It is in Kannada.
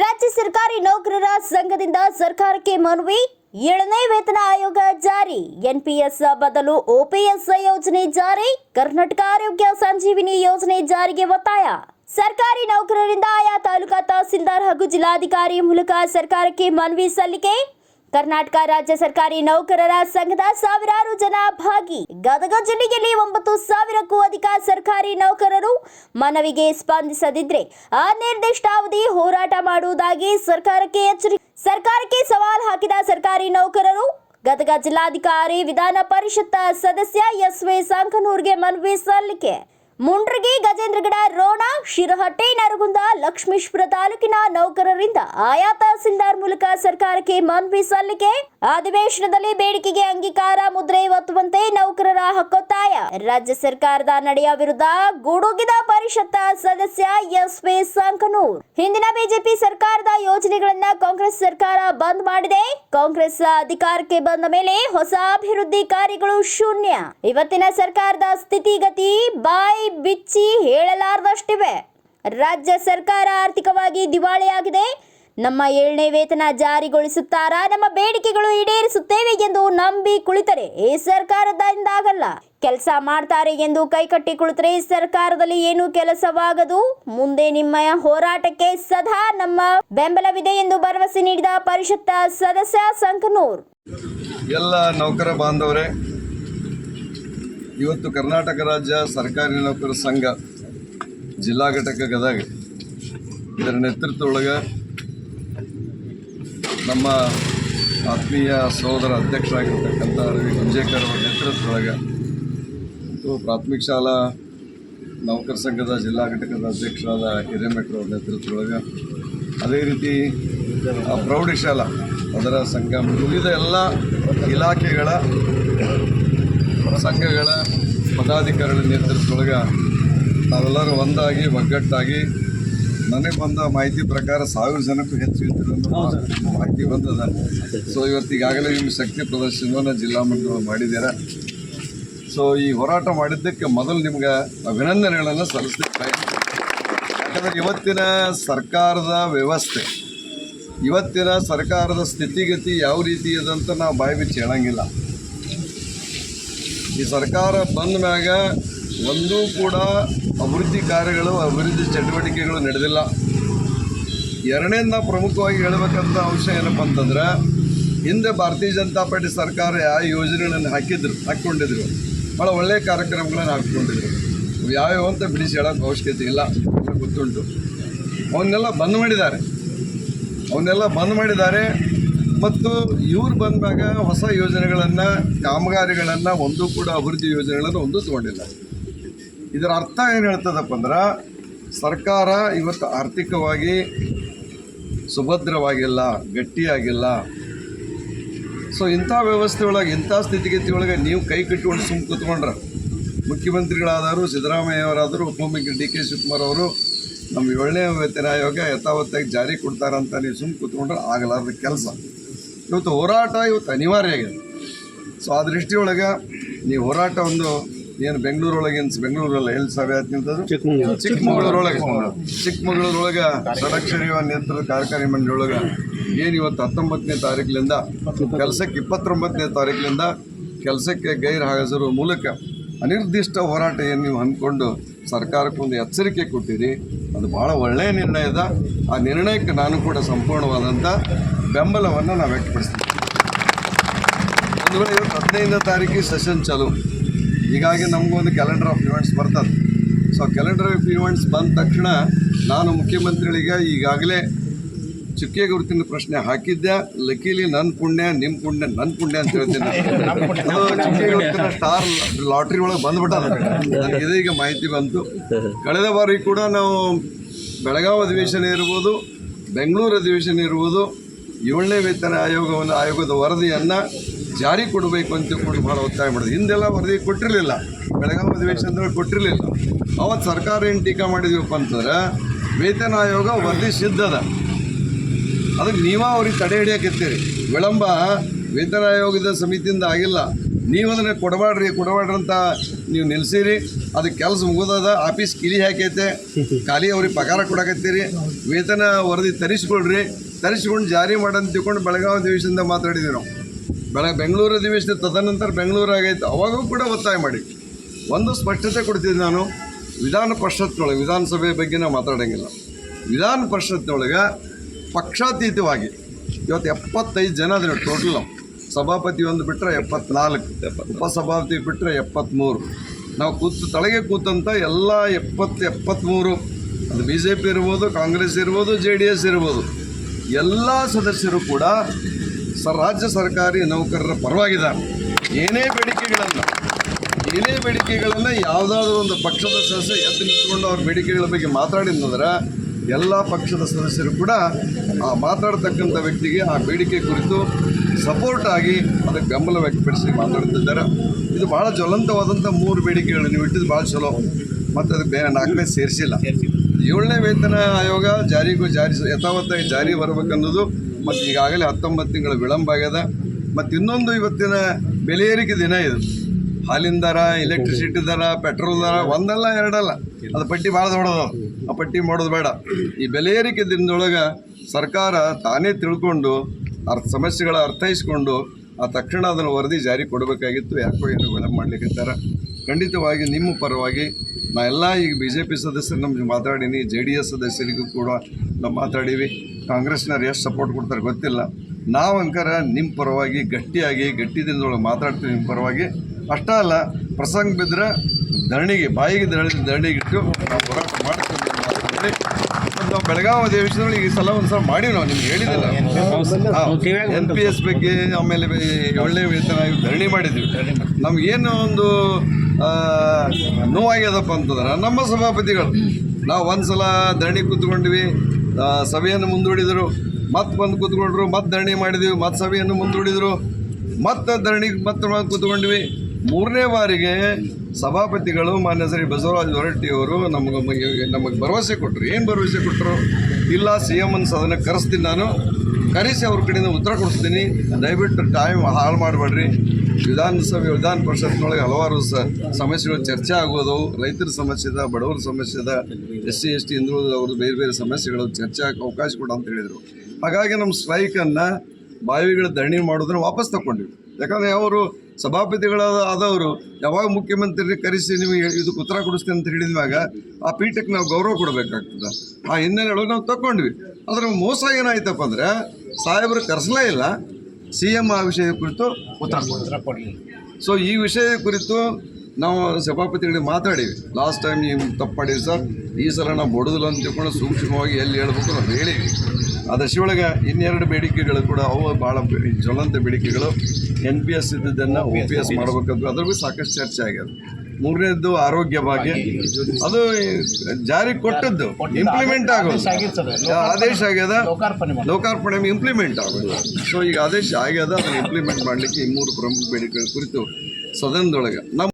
ರಾಜ್ಯ ಸರ್ಕಾರಿ ನೌಕರರ ಸಂಘದಿಂದ ಸರ್ಕಾರಕ್ಕೆ ಮನವಿ. ಏಳನೇ ವೇತನ ಆಯೋಗ ಜಾರಿ. ಎನ್ಪಿಎಸ್ ಬದಲು ಓಪಿಎಸ್ ಯೋಜನೆ ಜಾರಿ. ಕರ್ನಾಟಕ ಆರೋಗ್ಯ ಸಂಜೀವಿನಿ ಯೋಜನೆ ಜಾರಿಗೆ ಒತ್ತಾಯ. ಸರ್ಕಾರಿ ನೌಕರರಿಂದ ಆಯಾ ತಾಲೂಕಾ ತಹಸೀಲ್ದಾರ್ ಹಾಗೂ ಜಿಲ್ಲಾಧಿಕಾರಿ ಮೂಲಕ ಸರ್ಕಾರಕ್ಕೆ ಮನವಿ ಸಲ್ಲಿಕೆ. ಕರ್ನಾಟಕ ರಾಜ್ಯ ಸರ್ಕಾರಿ ನೌಕರರ ಸಂಘದ ಸಾವಿರಾರು ಜನ ಭಾಗಿ. ಗದಗ ಜಿಲ್ಲೆಯಲ್ಲಿ ಒಂಬತ್ತು ಸಾವಿರಕ್ಕೂ ಅಧಿಕ ಸರ್ಕಾರಿ ನೌಕರರು ಮನವಿಗೆ ಸ್ಪಂದಿಸದಿದ್ರೆ ಅನಿರ್ದಿಷ್ಟಾವಧಿ ಹೋರಾಟ ಮಾಡುವುದಾಗಿ ಸರ್ಕಾರಕ್ಕೆ ಎಚ್ಚರಿ ಸರ್ಕಾರಕ್ಕೆ ಸವಾಲ್ ಹಾಕಿದ ಸರ್ಕಾರಿ ನೌಕರರು, ಗದಗ ಜಿಲ್ಲಾಧಿಕಾರಿ ವಿಧಾನ ಪರಿಷತ್ ಸದಸ್ಯ ಎಸ್ ವಿ ಸಂಕನೂರ್ಗೆ ಮನವಿ ಸಲ್ಲಿಕೆ. ಮುಂಡ್ರಗಿ, ಗಜೇಂದ್ರಗಡ, ರೋಣ, ಶಿರಹಟ್ಟೆ, ನರಗುಂದ ಲಕ್ಷ್ಮೀಶ್ವರ ತಾಲೂಕಿನ ನೌಕರರಿಂದ ಆಯಾ ತಹಸೀಲ್ದಾರ್ ಮೂಲಕ ಸರ್ಕಾರಕ್ಕೆ ಮನವಿ ಸಲ್ಲಿಕೆ. ಅಧಿವೇಶನದಲ್ಲಿ ಬೇಡಿಕೆಗೆ ಅಂಗೀಕಾರ, ಮುದ್ರೆ ಒತ್ತುವಂತೆ ನೌಕರರ ಹಕ್ಕೊತ್ತಾಯ. ರಾಜ್ಯ ಸರ್ಕಾರದ ನಡೆಯ ವಿರುದ್ಧ ಗುಡುಗಿದ ಪರಿಷತ್ ಸದಸ್ಯ ಎಸ್ ವಿ ಸಂಕನೂರ್. ಹಿಂದಿನ ಬಿಜೆಪಿ ಸರ್ಕಾರದ ಯೋಜನೆಗಳನ್ನ ಕಾಂಗ್ರೆಸ್ ಸರ್ಕಾರ ಬಂದ್ ಮಾಡಿದೆ. ಕಾಂಗ್ರೆಸ್ ಅಧಿಕಾರಕ್ಕೆ ಬಂದ ಮೇಲೆ ಹೊಸ ಅಭಿವೃದ್ಧಿ ಕಾರ್ಯಗಳು ಶೂನ್ಯ. ಇವತ್ತಿನ ಸರ್ಕಾರದ ಸ್ಥಿತಿಗತಿ ಬಾಯಿ ಬಿಚ್ಚಿ ಹೇಳಲಾರದಷ್ಟಿವೆ. ರಾಜ್ಯ ಸರ್ಕಾರ ಆರ್ಥಿಕವಾಗಿ ದಿವಾಳಿಯಾಗಿದೆ. ನಮ್ಮ ಏಳನೇ ವೇತನ ಜಾರಿಗೊಳಿಸುತ್ತಾರಾ? ನಮ್ಮ ಬೇಡಿಕೆಗಳು ಈಡೇರಿಸುತ್ತೇವೆ ಎಂದು ನಂಬಿ ಕುಳಿತರೆ. ಈ ಸರ್ಕಾರದಿಂದ ಆಗಲ್ಲ. ಕೆಲಸ ಮಾಡ್ತಾರೆ ಎಂದು ಕೈಕಟ್ಟಿ ಕುಳಿತರೆ. ಈ ಸರ್ಕಾರದಲ್ಲಿ ಏನು ಕೆಲಸವಾಗದು. ಮುಂದೆ ನಿಮ್ಮ ಹೋರಾಟಕ್ಕೆ ಸದಾ ನಮ್ಮ ಬೆಂಬಲವಿದೆ ಎಂದು ಭರವಸೆ ನೀಡಿದ ಪರಿಷತ್ ಸದಸ್ಯ ಸಂಕನೂರ್. ಎಲ್ಲ ನೌಕರ ಬಾಂಧವರೇ ಇವತ್ತು ಕರ್ನಾಟಕ ರಾಜ್ಯ ಸರ್ಕಾರಿ ನೌಕರ ಸಂಘ ಜಿಲ್ಲಾ ಘಟಕ ಗದಗ ಇದರ ನೇತೃತ್ವದೊಳಗ ನಮ್ಮ ಆತ್ಮೀಯ ಸಹೋದರ ಅಧ್ಯಕ್ಷರಾಗಿರ್ತಕ್ಕಂಥ ರವಿ ಗುಂಜೇಕರ್ ಅವರ ನೇತೃತ್ವದೊಳಗೆ ಮತ್ತು ಪ್ರಾಥಮಿಕ ಶಾಲಾ ನೌಕರ ಸಂಘದ ಜಿಲ್ಲಾ ಘಟಕದ ಅಧ್ಯಕ್ಷರಾದ ಹಿರೇಮಠರ ಅವರ ನೇತೃತ್ವದೊಳಗೆ ಅದೇ ರೀತಿ ಪ್ರೌಢಶಾಲಾ ಅದರ ಸಂಘ ಉಳಿದ ಎಲ್ಲ ಇಲಾಖೆಗಳ ಸಂಘಗಳ ಪದಾಧಿಕಾರಿಗಳ ನೇತೃತ್ವದೊಳಗೆ ನಾವೆಲ್ಲರೂ ಒಂದಾಗಿ ಒಗ್ಗಟ್ಟಾಗಿ ನನಗೆ ಬಂದ ಮಾಹಿತಿ ಪ್ರಕಾರ ಸಾವಿರ ಜನಕ್ಕೂ ಹೆಚ್ಚು ಅನ್ನೋ ಮಾಹಿತಿ ಬಂದದ. ಸೊ ಇವತ್ತು ಈಗಾಗಲೇ ನಿಮ್ಮ ಶಕ್ತಿ ಪ್ರದರ್ಶನವನ್ನು ಜಿಲ್ಲಾ ಮಟ್ಟದಲ್ಲಿ ಮಾಡಿದ್ದೀರ ಸೊ ಈ ಹೋರಾಟ ಮಾಡಿದ್ದಕ್ಕೆ ಮೊದಲು ನಿಮ್ಗೆ ಅಭಿನಂದನೆಗಳನ್ನು ಸಲ್ಲಿಸ್ಲಿಕ್ಕೆ ಯಾಕಂದರೆ ಇವತ್ತಿನ ಸರ್ಕಾರದ ವ್ಯವಸ್ಥೆ ಇವತ್ತಿನ ಸರ್ಕಾರದ ಸ್ಥಿತಿಗತಿ ಯಾವ ರೀತಿ ಅಂತ ನಾವು ಬಾಯಿ ಬಿಚ್ಚಿ ಹೇಳಂಗಿಲ್ಲ. ಈ ಸರ್ಕಾರ ಬಂದ ಮ್ಯಾಗ ಒಂದೂ ಕೂಡ ಅಭಿವೃದ್ಧಿ ಕಾರ್ಯಗಳು, ಅಭಿವೃದ್ಧಿ ಚಟುವಟಿಕೆಗಳು ನಡೆದಿಲ್ಲ. ಎರಡನೇದ ಪ್ರಮುಖವಾಗಿ ಹೇಳಬೇಕಂತ ಅಂಶ ಏನಪ್ಪ ಅಂತಂದ್ರೆ, ಹಿಂದೆ ಭಾರತೀಯ ಜನತಾ ಪಾರ್ಟಿ ಸರ್ಕಾರ ಯಾವ ಯೋಜನೆಗಳನ್ನು ಹಾಕಿದ್ರು, ಹಾಕ್ಕೊಂಡಿದ್ರು ಭಾಳ ಒಳ್ಳೆಯ ಕಾರ್ಯಕ್ರಮಗಳನ್ನು ಹಾಕ್ಕೊಂಡಿದ್ರು. ಯಾವ್ಯಾವ ಅಂತ ಬಿಡಿಸಿ ಹೇಳೋಕ್ಕೆ ಅವಶ್ಯಕತೆ ಇಲ್ಲ, ಗೊತ್ತುಂಟು. ಅವನ್ನೆಲ್ಲ ಬಂದ್ ಮಾಡಿದ್ದಾರೆ. ಅವನ್ನೆಲ್ಲ ಬಂದ್ ಮಾಡಿದ್ದಾರೆ. ಮತ್ತು ಇವ್ರು ಬಂದಾಗ ಹೊಸ ಯೋಜನೆಗಳನ್ನು, ಕಾಮಗಾರಿಗಳನ್ನು ಒಂದು ಕೂಡ ಅಭಿವೃದ್ಧಿ ಯೋಜನೆಗಳನ್ನು ಒಂದು ತಗೊಂಡಿಲ್ಲ. ಇದರ ಅರ್ಥ ಏನು ಹೇಳ್ತದಪ್ಪ ಅಂದ್ರೆ, ಸರ್ಕಾರ ಇವತ್ತು ಆರ್ಥಿಕವಾಗಿ ಸುಭದ್ರವಾಗಿಲ್ಲ, ಗಟ್ಟಿಯಾಗಿಲ್ಲ. ಸೊ ಇಂಥ ವ್ಯವಸ್ಥೆ ಒಳಗೆ, ಇಂಥ ಸ್ಥಿತಿಗತಿ ಒಳಗೆ ನೀವು ಕೈ ಕಟ್ಟಿಕೊಂಡು ಸುಮ್ಮ ಕೂತ್ಕೊಂಡ್ರೆ, ಮುಖ್ಯಮಂತ್ರಿಗಳಾದರು, ಸಿದ್ದರಾಮಯ್ಯವರಾದರು ಉಪಮುಖ್ಯ ಡಿ ಕೆ ಶಿವಕುಮಾರ್ ಅವರು ನಮ್ಮ ಏಳನೇ ವೇತನ ಆಯೋಗ ಯಥಾವತ್ತಾಗಿ ಜಾರಿ ಕೊಡ್ತಾರಂತ ನೀವು ಸುಮ್ಮ ಕೂತ್ಕೊಂಡ್ರೆ ಆಗಲಾರದ ಕೆಲಸ. ಇವತ್ತು ಹೋರಾಟ ಇವತ್ತು ಅನಿವಾರ್ಯ ಆಗಿದೆ. ಸೊ ಆ ದೃಷ್ಟಿಯೊಳಗೆ ನೀವು ಹೋರಾಟ ಒಂದು ಏನು ಬೆಂಗಳೂರೊಳಗೆ ಬೆಂಗಳೂರಲ್ಲ ಎಲ್ಲಿ ಸಭೆ ಆಯ್ತು ನಿಂತದು ಚಿಕ್ಕಮಗಳೂರೊಳಗೆ. ಚಿಕ್ಕಮಗಳೂರೊಳಗೆ ನಿಯಂತ್ರಣ ಕಾರ್ಯಕಾರಿ ಮಂಡಳಿಯೊಳಗೆ ಏನು ಇವತ್ತು ಹತ್ತೊಂಬತ್ತನೇ ತಾರೀಕಿನಿಂದ ಕೆಲಸಕ್ಕೆ ಇಪ್ಪತ್ತೊಂಬತ್ತನೇ ತಾರೀಕಿನಿಂದ ಕೆಲಸಕ್ಕೆ ಗೈರು ಹಾಜರು ಮೂಲಕ ಅನಿರ್ದಿಷ್ಟ ಹೋರಾಟ ಏನು ನೀವು ಅಂದ್ಕೊಂಡು ಸರ್ಕಾರಕ್ಕೊಂದು ಎಚ್ಚರಿಕೆ ಕೊಟ್ಟಿರಿ. ಅದು ಭಾಳ ಒಳ್ಳೆಯ ನಿರ್ಣಯದ ಆ ನಿರ್ಣಯಕ್ಕೆ ನಾನು ಕೂಡ ಸಂಪೂರ್ಣವಾದಂಥ ಬೆಂಬಲವನ್ನು ನಾವು ವ್ಯಕ್ತಪಡಿಸ್ತೀವಿ. ಒಂದು ವೇಳೆ ಇವತ್ತು ಹದಿನೈದನೇ ತಾರೀಕಿಗೆ ಸೆಷನ್ ಚಾಲು. ಹೀಗಾಗಿ ನಮಗೊಂದು ಕ್ಯಾಲೆಂಡರ್ ಆಫ್ ಇವೆಂಟ್ಸ್ ಬರ್ತದೆ. ಸೊ ಕ್ಯಾಲೆಂಡರ್ ಆಫ್ ಇವೆಂಟ್ಸ್ ಬಂದ ತಕ್ಷಣ ನಾನು ಮುಖ್ಯಮಂತ್ರಿಗಳಿಗೆ ಈಗಾಗಲೇ ಚುಕ್ಕೆ ಗುರುತಿನ ಪ್ರಶ್ನೆ ಹಾಕಿದ್ದೆ. ಲಕೀಲಿ ನನ್ನ ಪುಣ್ಯ ನಿಮ್ಮ ಪುಣ್ಯ ನನ್ನ ಪುಣ್ಯ ಅಂತ ಹೇಳ್ತೀನಿ. ಚುಕ್ಕೆ ಗುರುತಿನ ಸ್ಟಾರ್ ಲಾಟ್ರಿ ಒಳಗೆ ಬಂದ್ಬಿಟ್ಟದ. ನನಗೆ ಈಗ ಮಾಹಿತಿ ಬಂತು. ಕಳೆದ ಬಾರಿ ಕೂಡ ನಾವು ಬೆಳಗಾವಿ ಅಧಿವೇಶನ ಇರ್ಬೋದು, ಬೆಂಗಳೂರು ಅಧಿವೇಶನ ಇರ್ಬೋದು ಏಳನೇ ವೇತನ ಆಯೋಗವನ್ನು, ಆಯೋಗದ ವರದಿಯನ್ನು ಜಾರಿ ಕೊಡಬೇಕು ಅಂತ ಕೂಡ ಭಾಳ ಒತ್ತಾಯ ಮಾಡಿದೆ ಹಿಂದೆಲ್ಲ ವರದಿ ಕೊಟ್ಟಿರಲಿಲ್ಲ. ಬೆಳಗಾವಿ ಅಧಿವೇಶನದಲ್ಲಿ ಕೊಟ್ಟಿರಲಿಲ್ಲ. ಅವತ್ತು ಸರ್ಕಾರ ಏನು ಟೀಕಾ ಮಾಡಿದೀವಪ್ಪ ಅಂತಂದ್ರೆ, ವೇತನ ಆಯೋಗ ವರದಿ ಸಿದ್ಧದ. ಅದಕ್ಕೆ ನೀವೇ ಅವ್ರಿಗೆ ತಡೆ ಹಿಡಿಯಕತ್ತೀರಿ ವಿಳಂಬ ವೇತನ ಆಯೋಗದ ಸಮಿತಿಯಿಂದ ಆಗಿಲ್ಲ. ನೀವು ಅದನ್ನು ಕೊಡಬಾಡ್ರಿ ಕೊಡಬೇಡ್ರಿ ಅಂತ ನೀವು ನಿಲ್ಸಿರಿ. ಅದು ಕೆಲಸ ಮುಗಿದದ, ಆಫೀಸ್ ಕಿಲಿ ಹಾಕೈತೆ. ಖಾಲಿ ಅವ್ರಿಗೆ ಪಗಾರ ಕೊಡಕತ್ತೀರಿ. ವೇತನ ವರದಿ ತರಿಸ್ಕೊಳ್ರಿ. ತರಿಸ್ಕೊಂಡು ಜಾರಿ ಮಾಡಂತ ತಿಳ್ಕೊಂಡು ಬೆಳಗಾವಿ ಅಧಿವೇಶನದಿಂದ ಮಾತಾಡಿದ್ವಿ ನಾವು. ಬೆಳ, ಬೆಂಗಳೂರು ಅಧಿವೇಶನ ತದನಂತರ ಬೆಂಗಳೂರು ಆಗೈತೆ. ಅವಾಗೂ ಕೂಡ ಒತ್ತಾಯ ಮಾಡಿ. ಒಂದು ಸ್ಪಷ್ಟತೆ ಕೊಡ್ತಿದ್ದೆ ನಾನು. ವಿಧಾನ ಪರಿಷತ್ನೊಳಗೆ, ವಿಧಾನಸಭೆ ಬಗ್ಗೆ ನಾವು ಮಾತಾಡೋಂಗಿಲ್ಲ. ವಿಧಾನ ಪರಿಷತ್ನೊಳಗೆ ಪಕ್ಷಾತೀತವಾಗಿ ಇವತ್ತು ಎಪ್ಪತ್ತೈದು ಜನ ಅದ್ರ ಟೋಟಲ್ ಸಭಾಪತಿ ಒಂದು ಬಿಟ್ಟರೆ ಎಪ್ಪತ್ನಾಲ್ಕು, ಉಪಸಭಾಪತಿ ಬಿಟ್ಟರೆ ಎಪ್ಪತ್ತ್ಮೂರು ನಾವು ಕೂತು ತಳಗೆ ಕೂತಂಥ ಎಲ್ಲ ಎಪ್ಪತ್ತು ಎಪ್ಪತ್ತ್ಮೂರು ಅದು ಬಿ ಜೆ ಪಿ ಇರ್ಬೋದು, ಕಾಂಗ್ರೆಸ್ ಇರ್ಬೋದು, ಜೆ ಡಿ ಎಸ್ ಇರ್ಬೋದು. ಎಲ್ಲ ಸದಸ್ಯರು ಕೂಡ ಸ ರಾಜ್ಯ ಸರ್ಕಾರಿ ನೌಕರರ ಪರವಾಗಿದ್ದಾರೆ. ಏನೇ ಬೇಡಿಕೆಗಳನ್ನು ಏನೇ ಬೇಡಿಕೆಗಳನ್ನು ಯಾವುದಾದ್ರೂ ಒಂದು ಪಕ್ಷದ ಸದಸ್ಯ ಎದ್ದು ನಿಂತ್ಕೊಂಡು ಅವ್ರ ಬೇಡಿಕೆಗಳ ಬಗ್ಗೆ ಮಾತಾಡಿದ್ರೆ ಎಲ್ಲ ಪಕ್ಷದ ಸದಸ್ಯರು ಕೂಡ ಆ ಮಾತಾಡ್ತಕ್ಕಂಥ ವ್ಯಕ್ತಿಗೆ ಆ ಬೇಡಿಕೆ ಕುರಿತು ಸಪೋರ್ಟ್ ಆಗಿ ಅದಕ್ಕೆ ಬೆಂಬಲ ವ್ಯಕ್ತಪಡಿಸಿ ಮಾತಾಡ್ತಿದ್ದಾರೆ. ಇದು ಭಾಳ ಜ್ವಲಂತವಾದಂಥ ಮೂರು ಬೇಡಿಕೆಗಳು ನೀವು ಇಟ್ಟಿದ್ದು ಭಾಳ ಚಲೋ. ಮತ್ತು ಅದಕ್ಕೆ ಬೇರೆ ನಾಲ್ಕನೇ ಸೇರಿಸಿಲ್ಲ. ಏಳನೇ ವೇತನ ಆಯೋಗ ಜಾರಿಗೂ ಜಾರಿ ಯಥಾವತ್ತಾಗಿ ಜಾರಿ ಬರಬೇಕನ್ನೋದು ಮತ್ತು ಈಗಾಗಲೇ ಹತ್ತೊಂಬತ್ತು ತಿಂಗಳ ವಿಳಂಬ ಆಗ್ಯದ. ಮತ್ತು ಇನ್ನೊಂದು ಇವತ್ತಿನ ಬೆಲೆ ಏರಿಕೆ ದಿನ ಇದು. ಹಾಲಿನ ದರ ಎಲೆಕ್ಟ್ರಿಸಿಟಿ ದರ ಪೆಟ್ರೋಲ್ ದರ, ಒಂದಲ್ಲ, ಎರಡಲ್ಲ. ಅದು ಪಟ್ಟಿ ಭಾಳ ದೊಡ್ಡದು. ಆ ಪಟ್ಟಿ ಮಾಡೋದು ಬೇಡ. ಈ ಬೆಲೆ ಏರಿಕೆ ದಿನದೊಳಗೆ ಸರ್ಕಾರ ತಾನೇ ತಿಳ್ಕೊಂಡು ಅರ್ಥ ಸಮಸ್ಯೆಗಳ ಅರ್ಥೈಸ್ಕೊಂಡು ಆ ತಕ್ಷಣ ಅದನ್ನು ವರದಿ ಜಾರಿ ಕೊಡಬೇಕಾಗಿತ್ತು. ಯಾಕೋ ಏನು ವಿಳಂಬ ಮಾಡಲಿಕ್ಕೆ ಖಂಡಿತವಾಗಿ ನಿಮ್ಮ ಪರವಾಗಿ ನಾ ಎಲ್ಲ ಈಗ ಬಿ ಜೆ ಪಿ ಸದಸ್ಯರು ನಮ್ಗೆ ಮಾತಾಡೀನಿ, ಜೆ ಡಿ ಎಸ್ ಸದಸ್ಯರಿಗೂ ಕೂಡ ನಾವು ಮಾತಾಡೀವಿ. ಕಾಂಗ್ರೆಸ್ನವ್ರು ಎಷ್ಟು ಸಪೋರ್ಟ್ ಕೊಡ್ತಾರೆ ಗೊತ್ತಿಲ್ಲ. ನಾವು ಅಂಕರ ನಿಮ್ಮ ಪರವಾಗಿ ಗಟ್ಟಿಯಾಗಿ, ಗಟ್ಟಿ ದಿನದೊಳಗೆ ಮಾತಾಡ್ತೀವಿ ನಿಮ್ಮ ಪರವಾಗಿ. ಅಷ್ಟೇ ಅಲ್ಲ, ಪ್ರಸಂಗ ಬಿದ್ದರೆ ಧರಣಿಗೆ, ಬಾಯಿಗೆ ಧರಣಿ ಧರಣಿಗಿಟ್ಟು ನಾವು ಹೋರಾಟ ಮತ್ತು ನಾವು ಬೆಳಗಾವಿ ಅಧಿವೇಶನಗಳು ಈ ಸಲ ಒಂದು ಸಲ ಮಾಡೀವಿ ನಾವು ನಿಮ್ಗೆ ಹೇಳಿದಿಲ್ಲ. ಎನ್ ಪಿ ಎಸ್ ಬಗ್ಗೆ ಆಮೇಲೆ ಒಳ್ಳೆ ವೇತನ ಧರಣಿ ಮಾಡಿದ್ವಿ. ನಮಗೇನು ಒಂದು ನೋವಾಗ್ಯದಪ್ಪ ಅಂತಂದ್ರೆ ನಮ್ಮ ಸಭಾಪತಿಗಳು. ನಾವು ಒಂದು ಸಲ ಧರಣಿ ಕೂತ್ಕೊಂಡ್ವಿ ಸಭೆಯನ್ನು ಮುಂದೂಡಿದರು. ಮತ್ತೆ ಬಂದು ಕೂತ್ಕೊಂಡ್ರು ಮತ್ತೆ ಧರಣಿ ಮಾಡಿದ್ವಿ ಮತ್ತೆ ಸಭೆಯನ್ನು ಮುಂದೂಡಿದರು. ಮತ್ತೆ ಧರಣಿ ಮತ್ತೆ ಕೂತ್ಕೊಂಡ್ವಿ. ಮೂರನೇ ಬಾರಿಗೆ ಸಭಾಪತಿಗಳು ಮಾನ್ಯ ಶ್ರೀ ಬಸವರಾಜ ಹೊರಟ್ಟಿಯವರು ನಮಗೆ ನಮಗೆ ಭರವಸೆ ಕೊಟ್ಟರು ಏನು ಭರವಸೆ ಕೊಟ್ಟರು ಇಲ್ಲ ಸಿ ಎಂ ಅನ್ನು ಸದನಕ್ಕೆ ಕರೆಸ್ತೀನಿ ನಾನು. ಕರೆಸಿ ಅವ್ರ ಕಡೆಯಿಂದ ಉತ್ತರ ಕೊಡಿಸ್ತೀನಿ. ದಯವಿಟ್ಟು ಟೈಮ್ ಹಾಳು ಮಾಡಬೇಡ್ರಿ. ವಿಧಾನಸಭೆ, ವಿಧಾನ ಪರಿಷತ್ನೊಳಗೆ ಹಲವಾರು ಸ ಸಮಸ್ಯೆಗಳು ಚರ್ಚೆ ಆಗೋದು ರೈತರ ಸಮಸ್ಯೆ ಇದೆ, ಬಡವರ ಸಮಸ್ಯೆ ಇದೆ. ಎಸ್ ಸಿ ಎಸ್ ಟಿ ಹಿಂದುಳಿದವರು ಬೇರೆ ಬೇರೆ ಸಮಸ್ಯೆಗಳು ಚರ್ಚೆ ಅವಕಾಶ ಕೊಡ ಅಂತ ಹೇಳಿದರು. ಹಾಗಾಗಿ ನಮ್ಮ ಸ್ಟ್ರೈಕನ್ನು ಬಾವಿಗಳ ಧರಣಿ ಮಾಡೋದನ್ನು ವಾಪಸ್ ತಗೊಂಡ್ವಿ. ಯಾಕಂದರೆ ಅವರು ಸಭಾಪತಿಗಳಾದ ಆದವರು ಯಾವಾಗ ಮುಖ್ಯಮಂತ್ರಿ ಕರೆಸಿ ನಿಮಗೆ ಇದಕ್ಕೆ ಉತ್ತರ ಕೊಡಿಸ್ತೀನಿ ಅಂತ ಹೇಳಿದ್ಮ್ಯಾಗ ಆ ಪೀಠಕ್ಕೆ ನಾವು ಗೌರವ ಕೊಡಬೇಕಾಗ್ತದೆ. ಆ ಹಿನ್ನೆಲೆಯೊಳಗೆ ನಾವು ತಕೊಂಡ್ವಿ. ಅದರ ಮೋಸ ಏನಾಯ್ತಪ್ಪ ಅಂದರೆ ಸಾಹೇಬರು ಕರೆಸಲೇ ಇಲ್ಲ. ಸಿ ಎಂ ಆ ವಿಷಯ ಕುರಿತು ಉತ್ತರ ಕೊಡಲಿ ಸೊ ಈ ವಿಷಯ ಕುರಿತು ನಾವು ಸಭಾಪತಿಗಳಿಗೆ ಮಾತಾಡಿವಿ ಲಾಸ್ಟ್ ಟೈಮ್ ನೀವು ತಪ್ಪು ಮಾಡೀವಿ ಸರ್ ಈ ಸಲ ನಾವು ಬಡದಿಲ್ಲ ಅಂತ ತಿಳ್ಕೊಂಡು ಸೂಕ್ಷ್ಮವಾಗಿ ಎಲ್ಲಿ ಹೇಳ್ಬೇಕು ನಾವು ಹೇಳಿವಿ ಆ ದಶೆಯೊಳಗೆ ಇನ್ನೆರಡು ಬೇಡಿಕೆಗಳು ಕೂಡ ಅವು ಭಾಳ ಜ್ವಲಂತ ಬೇಡಿಕೆಗಳು. ಎನ್ ಪಿ ಎಸ್ ಇದ್ದದ್ದನ್ನು ಒ ಪಿ ಎಸ್ ಮಾಡಬೇಕಂತ ಅದ್ರ ಬಗ್ಗೆ ಸಾಕಷ್ಟು ಚರ್ಚೆ ಆಗ್ಯದ. ಮೂರನೇದ್ದು ಆರೋಗ್ಯ ಭಾಗ್ಯ ಅದು ಜಾರಿ ಕೊಟ್ಟದ್ದು ಇಂಪ್ಲಿಮೆಂಟ್ ಆಗೋದು. ಆದೇಶ ಆಗ್ಯದ. ಲೋಕಾರ್ಪಣೆ ಇಂಪ್ಲಿಮೆಂಟ್ ಆಗೋದು. ಸೊ ಈಗ ಆದೇಶ ಆಗ್ಯದ ಅದನ್ನು ಇಂಪ್ಲಿಮೆಂಟ್ ಮಾಡಲಿಕ್ಕೆ ಈ ಮೂರು ಪ್ರಮುಖ ಬೇಡಿಕೆಗಳ ಕುರಿತು ಸದನದೊಳಗೆ. ನಮ್ಮ